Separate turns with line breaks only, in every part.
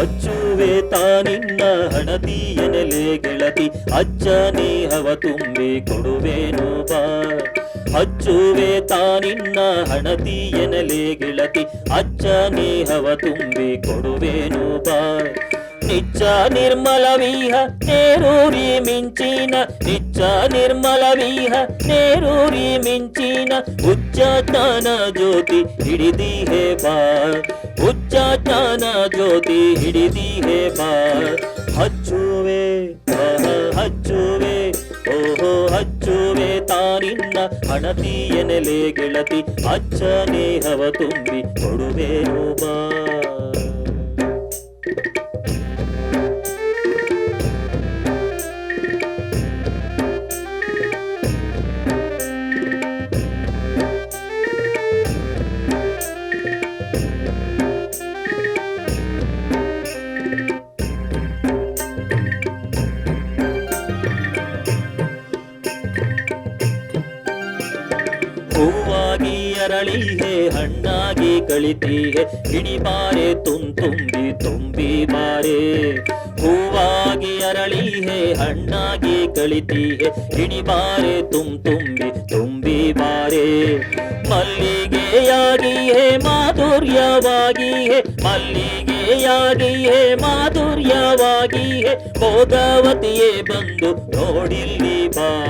ಅಚ್ಚುವೆ ತಾನಿನ್ನ ಹಣದಿಯನಲೆ ಗೆಳತಿ ಅಜ್ಜ ನೇಹವ ತುಂಬಿ ಕೊಡುವೇನು ಬಾ ಅಚ್ಚುವೆ ತಾನಿನ್ನ ಹಣದಿಯನಲೆ ಗೆಳತಿ ಅಜ್ಜ ನೇಹವ ತುಂಬಿ ಕೊಡುವೇನು ಬಾ ನಿಚ್ಚ ನಿರ್ಮಲ ವೀಹ ನೇರೂರಿ ಮಿಂಚಿನ ನಿಚ್ಚ ನಿರ್ಮಲ ವೀಹ ನೇರೂರಿ ಮಿಂಚಿನ ಉಚ್ಚ ಜ್ಞಾನ ಜ್ಯೋತಿ ಹಿಡಿದಿ ಹೇ ಬಾ ಉಚ್ಚ ಜ್ಞಾನ ಜ್ಯೋತಿ ಹಿಡಿದಿ ಹೇ ಬಾ ಹಚ್ಚುವೆ ತಾನಿನ್ನ ಹಣತಿಯನೆಲೆ ಗೆಳತಿ ಅಚ್ಚ ನೇಹವ ತುಂಬಿ ಕೊಡುವೇನು ಬಾ ಹೂವಾಗಿ ಅರಳಿಹೆ ಹಣ್ಣಾಗಿ ಕಳಿತೀಹೆ ಹಿಡಿಬಾರೆ ತುಂ ತುಂಬಿ ತುಂಬಿ ಬಾರೆ ಹೂವಾಗಿ ಅರಳಿಹೆ ಹಣ್ಣಾಗಿ ಕಳಿತೀಹೆ ಹಿಡಿಬಾರೆ ತುಂ ತುಂಬಿ ತುಂಬಿ ಬಾರೆ ಮಲ್ಲಿಗೆಯಾಗಿ ಹೇ ಮಾಧುರ್ಯವಾಗಿ ಹೇ ಮಲ್ಲಿಗೆಯಾಗಿ ಹೇ ಮಾಧುರ್ಯವಾಗಿ ಹೇ ಭೋಗಾವತಿಯೇ ಬಂದು ನೋಡಿಲ್ಲಿ ಬಾ.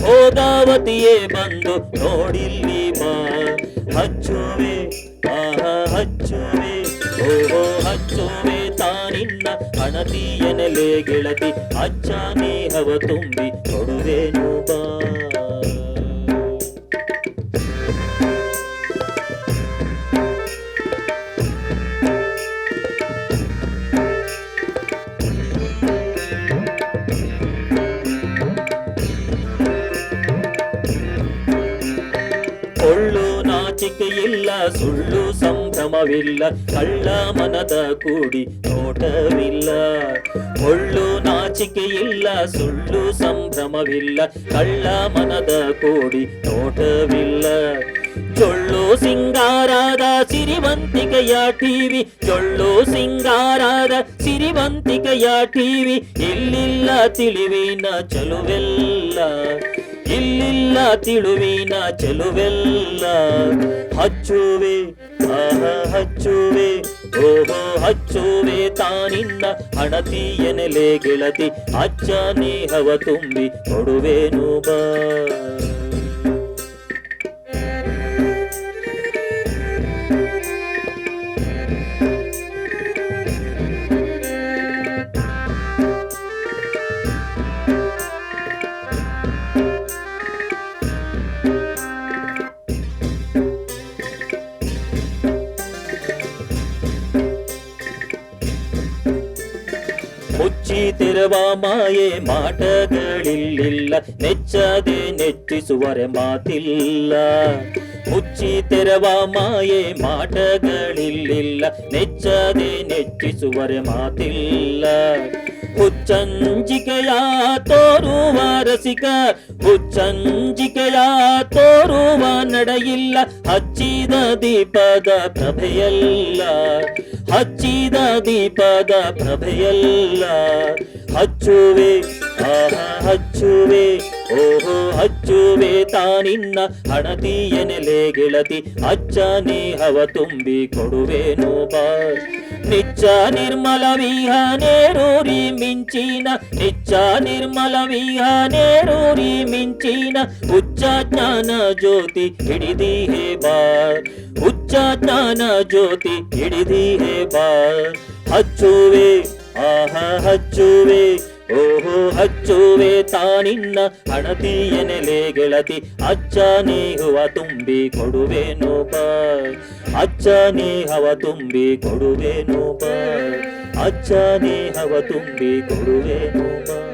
ಭೋಗಾವತಿಯೇ ಬಂದು ನೋಡಿಲ್ಲಿ ಬಾ. ಹಚ್ಚುವೆ, ಆಹ, ಹಚ್ಚುವೆ, ಓಹೋ, ಹಚ್ಚುವೆ, ತಾನಿನ್ನ ಹಣತಿಯನೆಲೆ ಗೆಳತಿ ಅಚ್ಚ ನೇಹವ ತುಂಬಿ ಕೊಡುವೆನು ಬಾ. ಸುಳ್ಳು ಸಂಭ್ರಮವಿಲ್ಲ, ಕಳ್ಳ ಮನದ ಕೂಡಿ ನೋಟವಿಲ್ಲ. ಒಳ್ಳು ನಾಚಿಕೆಯಿಲ್ಲ ಸುಳ್ಳು ಸಂಭ್ರಮವಿಲ್ಲ, ಕಳ್ಳ ಮನದ ಕೂಡಿ ನೋಟವಿಲ್ಲ. ಚೊಳ್ಳು ಸಿಂಗಾರದ ಸಿರಿವಂತಿಕೆಯ ಟಿವಿ ಚೊಳ್ಳು ಸಿಂಗಾರದ ಸಿರಿವಂತಿಕೆಯ ಟಿವಿ, ಇಲ್ಲಿಲ್ಲ ತಿಳಿವಿನ ಚಲುವೆಲ್ಲ. ಇಲ್ಲಿಲ್ಲ ತಿಳುವಿನ ಚೆಲುವೆಲ್ಲ. ಹಚ್ಚುವೆ, ಆಹ, ಹಚ್ಚುವೆ, ಓಹೋ, ಹಚ್ಚುವೆ ತಾನಿನ್ನ ಹಣತಿಯನೆಲೆ ಗೆಳತಿ. ಅಚ್ಚ, ನೇಹವ ತುಂಬಿ ಕೊಡುವೆನು ಬಾ. ಮುಚ್ಚಿ ತೆರವ ಮಾಯೆ ಮಾಟಗಳಿಲ್ಲ ನೆಚ್ಚದೆ ನೆಚ್ಚಿಸುವರೆ ಮಾತಿಲ್ಲ ಮುಚ್ಚಿ ತೆರವ ಮಾಯೆ ಮಾಟಗಳಿಲ್ಲ ನೆಚ್ಚದೆ ನೆಚ್ಚಿಸುವರೆ ಮಾತಿಲ್ಲ ಹುಚ್ಚಂಜಿಕೆಯ ತೋರುವ ರಸಿಕ ಹುಚ್ಚಂಜಿಕೆಯ ತೋರುವ ನಡೆಯಿಲ್ಲ, ಹಚ್ಚಿದ ದೀಪದ ಪ್ರಭೆಯಲ್ಲ, ಹಚ್ಚಿದ ದೀಪದ ಪ್ರಭೆಯಲ್ಲ. ಹಚ್ಚುವೆ, ಆಹ, ಹಚ್ಚುವೆ, ಓಹೋ, ಹಚ್ಚುವೆ ತಾನಿನ್ನ ಹಣತಿಯನೆಲೆ ಗೆಳತಿ, ಅಚ್ಚ ಹವ ತುಂಬಿ ಕೊಡುವೆನು ಬಾ. నిచ్చ నిర్మల విహనేరూరి మించిన నిచ్చ నిర్మల విహనేరూరి మించిన ఉచ్చ జ్ఞాన జ్యోతి ఇడిది హే బా ఉచ్చ జ్ఞాన జ్యోతి ఇడిది హే బా హచ్చువే ఆహా హచ్చువే. ಓಹೋ, ಅಚ್ಚುವೆ ತಾನಿನ್ನ ಹಣತಿಯನೆಲೆ ಗೆಳತಿ, ಅಚ್ಚ ನೀಹುವ ತುಂಬಿ ಕೊಡುವೆ ನೋಪ. ಅಚ್ಚ ನೀಹವ ತುಂಬಿ ಕೊಡುವೆ ನೋಪ. ಅಚ್ಚ ನೀಹವ ತುಂಬಿ ಕೊಡುವೆ ಬಾ